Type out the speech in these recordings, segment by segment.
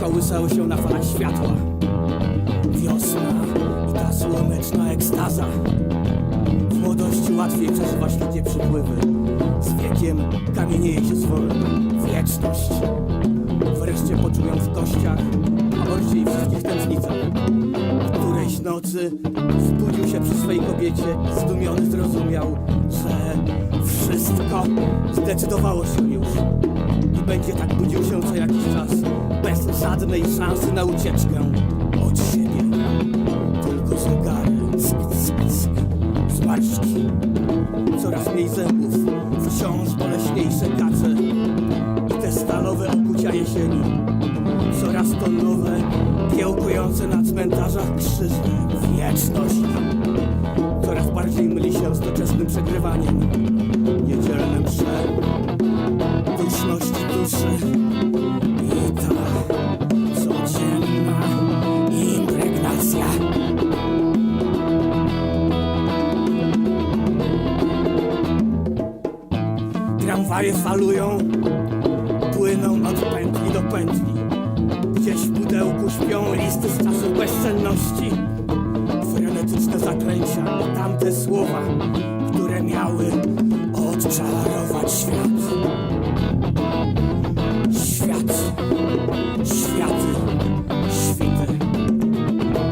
kołysały się na falach światła. Wiosna i ta słoneczna ekstaza. W młodości łatwiej przeżywać takie przypływy. Z wiekiem kamienieje się zwolna wieczność. Wreszcie poczują w kościach, a bardziej wszystkich tętnicach. Którejś nocy zbudził się przy swej kobiecie zdumiony zrozumiał, że wszystko zdecydowało się już. Będzie tak budził się co jakiś czas, bez żadnej szansy na ucieczkę od siebie. Tylko zegary, sk, zmarszczki, coraz mniej zębów, wciąż boleśniejsze kacze i te stalowe okucia jesieni. Coraz to nowe, kiełkujące na cmentarzach krzyże. Wieczność. Coraz bardziej myli się z doczesnym przegrywaniem. Tramwaje falują, płyną od pętli do pętli. Gdzieś w pudełku śpią listy z czasów bezsenności. Frenetyczne zaklęcia tamte słowa, które miały odczarować świat. Świat, światy, świty.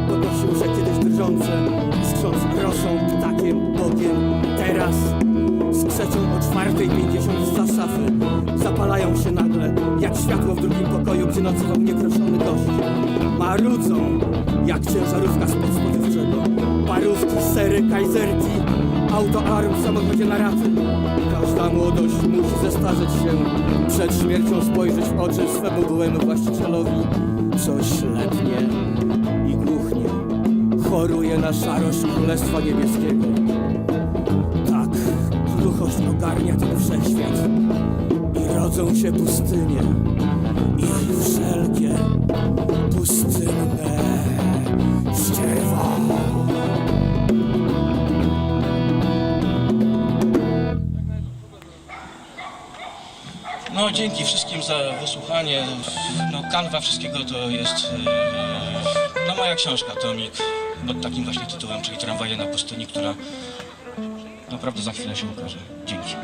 Podnosił się kiedyś drżące, skrząc rosą, ptakiem, bogiem. Teraz skrzeczą o czwartej pięćdziesiąt za szafy. Zapalają się nagle, jak światło w drugim pokoju, gdzie nocował niekroszony gość. Marudzą, jak ciężarówka spod spożywczego. Parówki, sery, kajzerki, autoarm w samochodzie na raty. Każda młodość musi zestarzeć się, przed śmiercią spojrzeć w oczy swemu byłemu właścicielowi. Coś letnie i głuchnie. Choruje na szarość Królestwa Niebieskiego. Ogarnia ten wszechświat. I rodzą się pustynie. I wszelkie pustynne ścierwo. No dzięki wszystkim za wysłuchanie. No kanwa wszystkiego to jest yy, no moja książka Tomik pod takim właśnie tytułem, czyli Tramwaje na pustyni, która naprawdę za chwilę się ukaże. Dzięki.